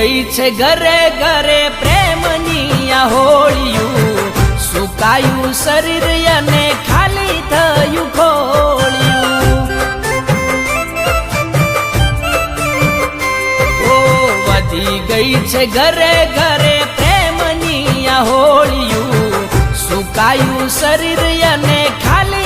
ગઈ છે ઘરે ઘરે પ્રેમની આ હોળિયું. સુકાયું શરીર અને ખાલી થયું ખોળ્યું. ઓ, વધી ગઈ છે ઘરે ઘરે પ્રેમની આ હોળિયું. સુકાયું શરીર અને ખાલી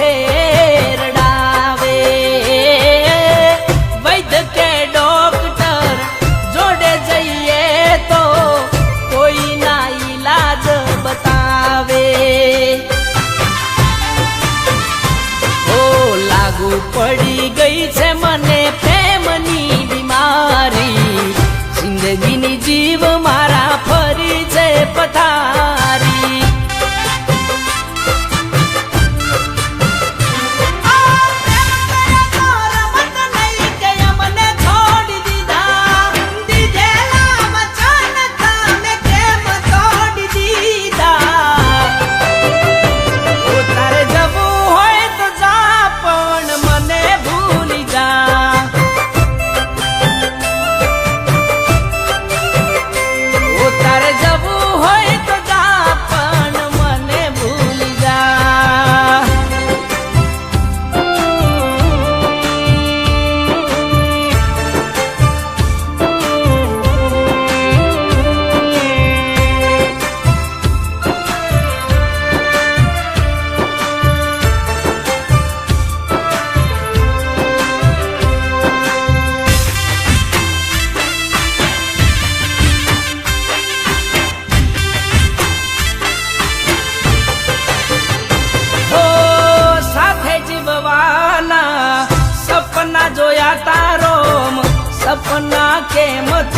রেখে ಮತ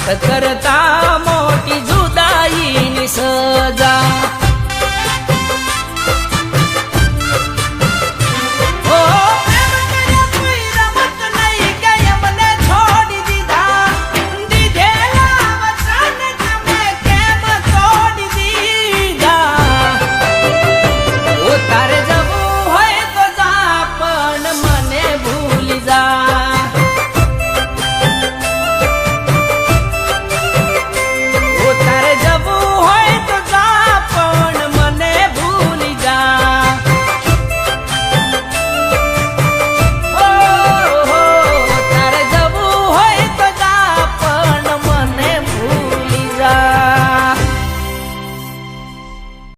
करता मो